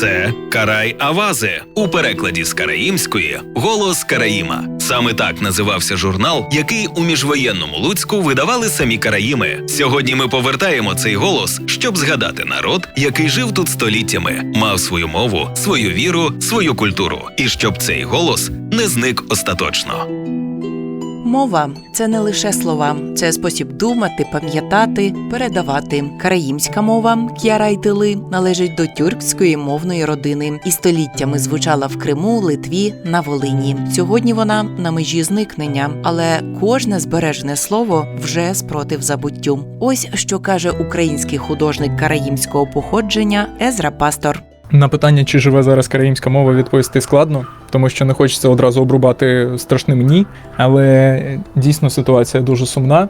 Це Карай Авази у перекладі з караїмської Голос Караїма. Саме так називався журнал, який у міжвоєнному Луцьку видавали самі Караїми. Сьогодні ми повертаємо цей голос, щоб згадати народ, який жив тут століттями, мав свою мову, свою віру, свою культуру, і щоб цей голос не зник остаточно. Мова це не лише слова, це спосіб думати, пам'ятати, передавати. Караїмська мова к'ярайтили належить до тюркської мовної родини і століттями звучала в Криму, Литві, на Волині. Сьогодні вона на межі зникнення, але кожне збережене слово вже спротив забуттю. Ось що каже український художник караїмського походження Езра Пастор. На питання, чи живе зараз караїмська мова, відповісти складно, тому що не хочеться одразу обрубати страшним ні. Але дійсно ситуація дуже сумна.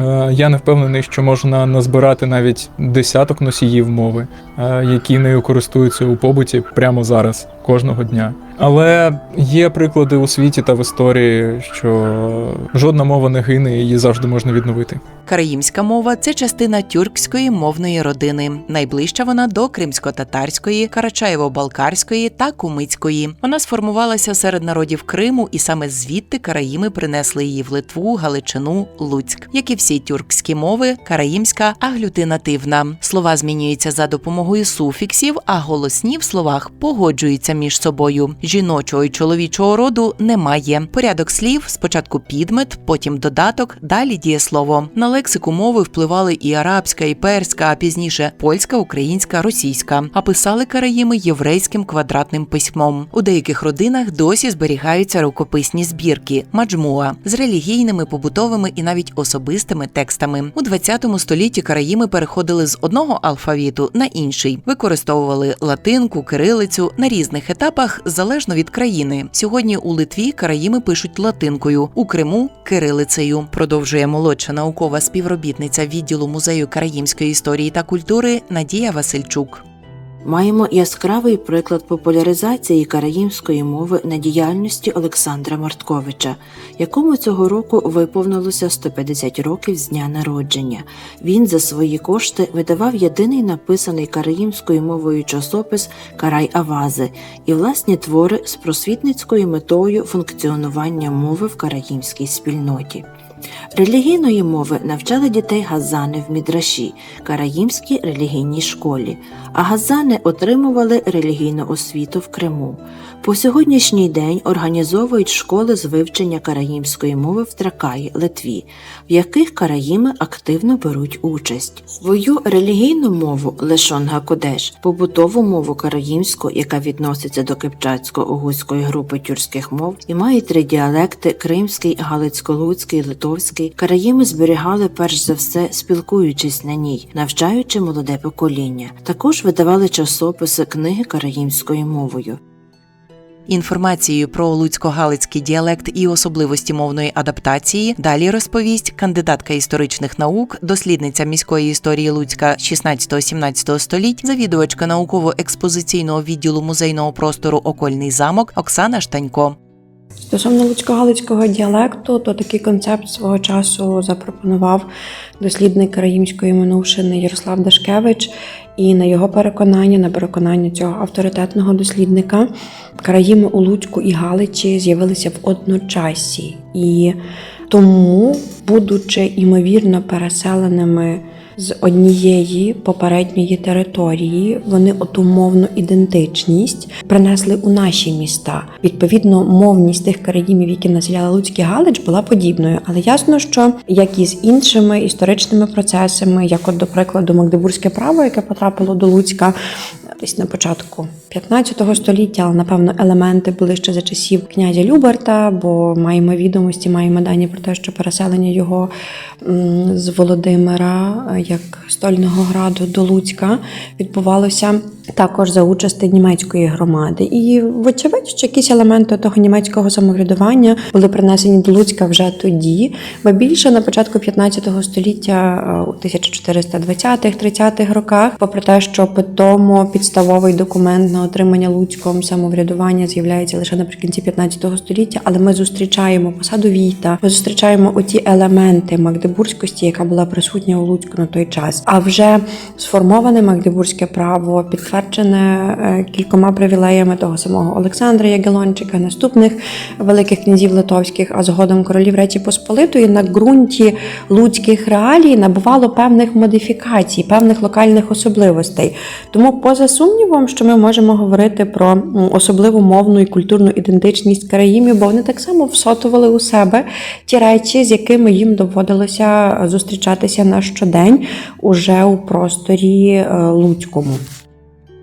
Е, Я не впевнений, що можна назбирати навіть десяток носіїв мови, е, які нею користуються у побуті прямо зараз, кожного дня. Але є приклади у світі та в історії, що жодна мова не гине, її завжди можна відновити. Караїмська мова це частина тюркської мовної родини. Найближча вона до кримсько-татарської, карачаєво-балкарської та кумицької. Вона сформувалася серед народів Криму, і саме звідти караїми принесли її в Литву, Галичину, Луцьк. Як і всі тюркські мови, караїмська аглютинативна. Слова змінюються за допомогою суфіксів, а голосні в словах погоджуються між собою. Жіночого і чоловічого роду немає. Порядок слів спочатку підмет, потім додаток, далі дієслово. На лексику мови впливали і арабська, і перська, а пізніше польська, українська, російська. А писали караїми єврейським квадратним письмом. У деяких родинах досі зберігаються рукописні збірки маджмуа з релігійними, побутовими і навіть особистими текстами. У 20 столітті караїми переходили з одного алфавіту на інший, використовували латинку, кирилицю на різних етапах залежно від країни. Сьогодні у Литві караїми пишуть латинкою, у Криму кирилицею. Продовжує молодша наукова співробітниця відділу музею караїмської історії та культури Надія Васильчук. Маємо яскравий приклад популяризації караїмської мови на діяльності Олександра Мартковича, якому цього року виповнилося 150 років з дня народження. Він за свої кошти видавав єдиний написаний караїмською мовою часопис Карай Авази і власні твори з просвітницькою метою функціонування мови в караїмській спільноті. Релігійної мови навчали дітей газани в Мідраші, караїмській релігійній школі, а газани отримували релігійну освіту в Криму. По сьогоднішній день організовують школи з вивчення караїмської мови в Тракаї, Литві, в яких караїми активно беруть участь. Свою релігійну мову Лешон Гакодеш, побутову мову караїмську, яка відноситься до кипчацько-угузької групи тюркських мов, і має три діалекти кримський, галицько-луцький, литовський. Караїми зберігали перш за все, спілкуючись на ній, навчаючи молоде покоління. Також видавали часописи книги караїмською мовою. Інформацією про луцько-галицький діалект і особливості мовної адаптації далі розповість кандидатка історичних наук, дослідниця міської історії Луцька 16-17 століть, завідувачка науково-експозиційного відділу музейного простору Окольний замок Оксана Штанько. Стосовно луцько-галицького діалекту, то такий концепт свого часу запропонував дослідник караїмської минувшини Ярослав Дашкевич. І на його переконання, на переконання цього авторитетного дослідника, караїми у Луцьку і Галичі з'явилися в одночасі. І тому, будучи імовірно переселеними з однієї попередньої території, вони оту мовну ідентичність принесли у наші міста. Відповідно, мовність тих караїмів, які населяли Луцьк і Галич, була подібною. Але ясно, що як і з іншими історичними процесами, як от, до прикладу, Магдебурзьке право, яке потрапило до Луцька десь на початку 15 століття, але напевно елементи були ще за часів князя Люберта, бо маємо відомості, маємо дані про те, що переселення його з Володимира як стольного граду до Луцька відбувалося також за участі німецької громади. І вочевидь, що якісь елементи того німецького самоврядування були принесені до Луцька вже тоді, бо більше на початку 15 століття, е, у 1420-30-х роках, попри те, що питомо підставовий документ на отримання луцького самоврядування з'являється лише наприкінці 15 століття, але ми зустрічаємо посаду війта, ми зустрічаємо оті елементи магдебурзькості, яка була присутня у Луцьку на той час. А вже сформоване магдебурзьке право, підтверджене е, кількома привілеями того самого Олександра Ягелончика, наступних великих князів литовських, а згодом королів Речі Посполитої на ґрунті луцьких реалій набувало певних модифікацій, певних локальних особливостей. Тому, поза сумнівом, що ми можемо говорити про особливу мовну і культурну ідентичність країмів, бо вони так само всотували у себе ті речі, з якими їм доводилося зустрічатися на щодень уже у просторі е, луцькому.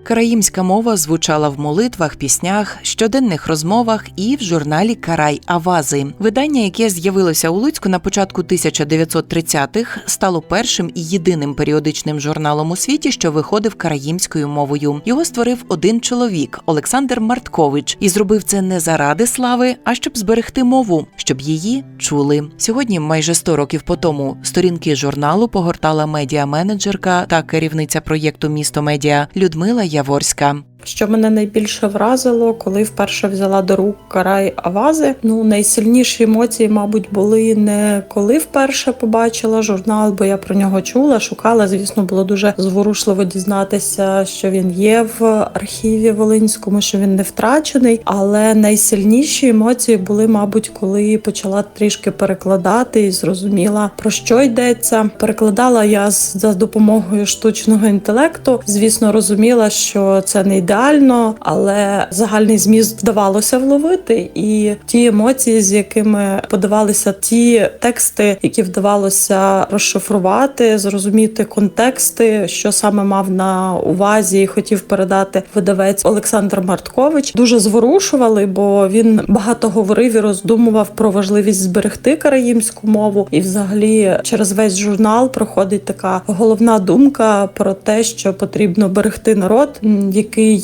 Караїмська мова звучала в молитвах, піснях, щоденних розмовах і в журналі Карай Авази. Видання, яке з'явилося у Луцьку на початку 1930-х, стало першим і єдиним періодичним журналом у світі, що виходив караїмською мовою. Його створив один чоловік Олександр Марткович, і зробив це не заради слави, а щоб зберегти мову, щоб її чули. Сьогодні, майже 100 років по тому, сторінки журналу погортала медіа-менеджерка та керівниця проєкту Місто Медіа Людмила Яворська. Що мене найбільше вразило, коли вперше взяла до рук карай Авази. Ну найсильніші емоції, мабуть, були не коли вперше побачила журнал, бо я про нього чула, шукала. Звісно, було дуже зворушливо дізнатися, що він є в архіві Волинському, що він не втрачений. Але найсильніші емоції були, мабуть, коли почала трішки перекладати і зрозуміла про що йдеться. Перекладала я за допомогою штучного інтелекту. Звісно, розуміла, що це не ідеально, але загальний зміст вдавалося вловити, і ті емоції, з якими подавалися ті тексти, які вдавалося розшифрувати, зрозуміти контексти, що саме мав на увазі і хотів передати видавець Олександр Марткович, дуже зворушували, бо він багато говорив і роздумував про важливість зберегти караїмську мову, і взагалі через весь журнал проходить така головна думка про те, що потрібно берегти народ, м,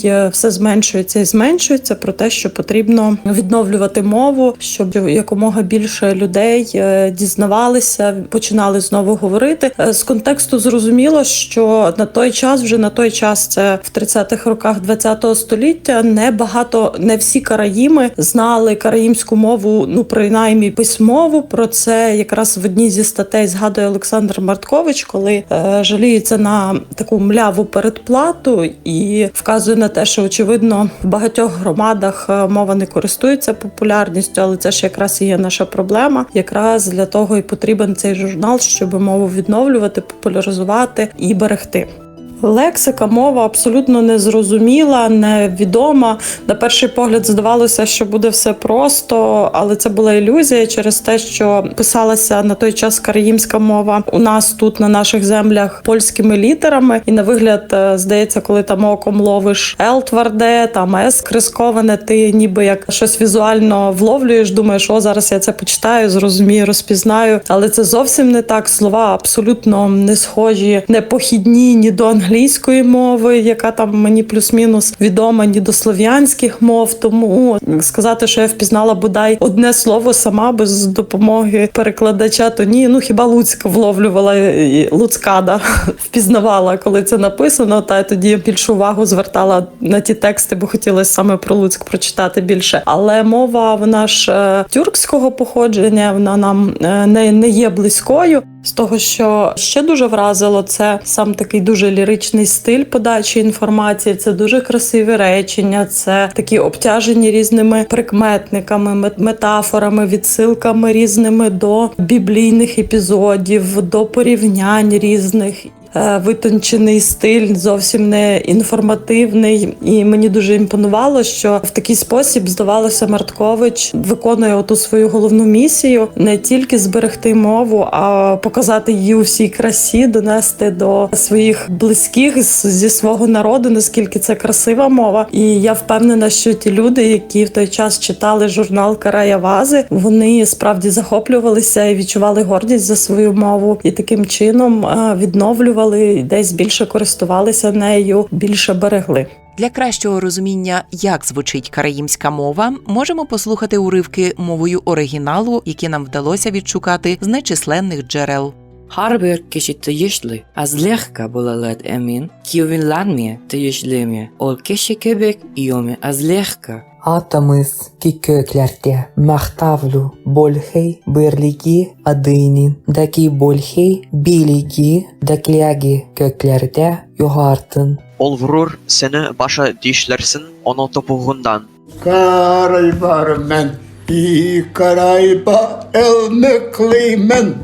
який е, все зменшується і зменшується, про те, що потрібно відновлювати мову, щоб якомога більше людей е, дізнавалися, починали знову говорити. Е, З контексту зрозуміло, що на той час, вже на той час, це в 30-х роках 20-го століття, не багато, не всі караїми знали караїмську мову, ну принаймні письмову. Про це якраз в одній зі статей згадує Олександр Марткович, коли е, жаліється на таку мляву передплату і вказує на те, що очевидно в багатьох громадах е, мова не користується популярністю, але це ж якраз і є наша проблема. Якраз для того і потрібен цей журнал, щоб мову відновлювати, популяризувати і берегти. Лексика, мова абсолютно незрозуміла, невідома. На перший погляд здавалося, що буде все просто, але це була ілюзія через те, що писалася на той час караїмська мова у нас тут на наших землях польськими літерами. І на вигляд е, здається, коли там оком ловиш Л тверде, там С крисковане, ти ніби як щось візуально вловлюєш, думаєш, о, зараз я це почитаю, зрозумію, розпізнаю. Але це зовсім не так. Слова абсолютно не схожі, не похідні ні до англійської мови, яка там мені плюс-мінус відома, ні до слов'янських мов. Тому сказати, що я впізнала бодай одне слово сама без допомоги перекладача, то ні. Ну хіба Луцька вловлювала і Луцкада впізнавала, коли це написано. Та тоді більшу увагу звертала на ті тексти, бо хотілося саме про Луцьк прочитати більше. Але мова вона ж е, тюркського походження, вона нам е, не, не є близькою. З того, що ще дуже вразило, це сам такий дуже ліричний стиль подачі інформації. Це дуже красиві речення, це такі обтяжені різними прикметниками, метафорами, відсилками різними до біблійних епізодів, до порівнянь різних. Е, Витончений стиль, зовсім не інформативний, і мені дуже імпонувало, що в такий спосіб здавалося, Марткович виконує оту свою головну місію не тільки зберегти мову, а показати її у всій красі, донести до своїх близьких зі свого народу, наскільки це красива мова. І я впевнена, що ті люди, які в той час читали журнал Карая Вази, вони справді захоплювалися і відчували гордість за свою мову, і таким чином е, відновлювали і десь більше користувалися нею, більше берегли. Для кращого розуміння, як звучить караїмська мова, можемо послухати уривки мовою оригіналу, які нам вдалося відшукати з нечисленних джерел. Harber kişi tıyışlı, az lehka bulalat emin, ki vinlanmaya tıyışlımya, ol kişi kebek iyomi az lehka. Атомыз кикөкләртә мактавлу большей берлиги адыйнин даки большей билиги дакляги көкләрдә югартын. Ol vurur, seni başa dişlersin onu topuğundan. Карайбармен і карайба елмеклеймен.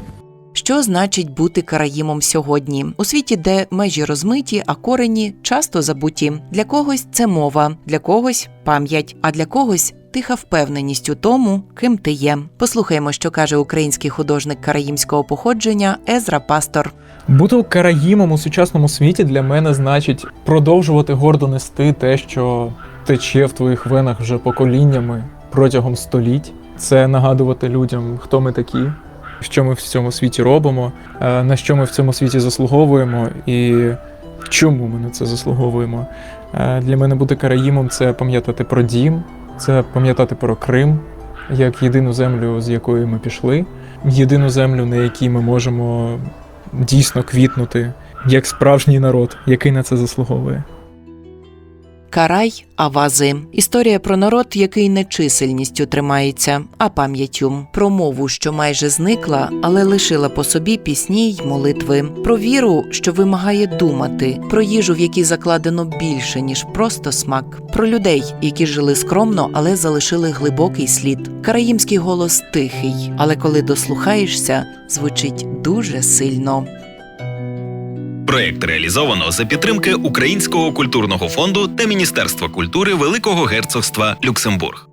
Що значить бути караїмом сьогодні у світі, де межі розмиті, а корені часто забуті. Для когось це мова, для когось пам'ять, а для когось тиха впевненість у тому, ким ти є. Послухаємо, що каже український художник караїмського походження Езра Пастор. Бути караїмом у сучасному світі для мене значить продовжувати гордо нести те, що тече в твоїх венах вже поколіннями протягом століть. Це нагадувати людям, хто ми такі, що ми в цьому світі робимо, е, на що ми в цьому світі заслуговуємо і чому ми на це заслуговуємо. Е, Для мене бути караїмом це пам'ятати про дім, це пам'ятати про Крим як єдину землю, з якої ми пішли, єдину землю, на якій ми можемо дійсно квітнути як справжній народ, який на це заслуговує. Карай Авази історія про народ, який не чисельністю тримається, а пам'яттю, про мову, що майже зникла, але лишила по собі пісні й молитви, про віру, що вимагає думати, про їжу, в якій закладено більше ніж просто смак, про людей, які жили скромно, але залишили глибокий слід. Караїмський голос тихий, але коли дослухаєшся, звучить дуже сильно. Проєкт реалізовано за підтримки Українського культурного фонду та Міністерства культури Великого Герцогства Люксембург.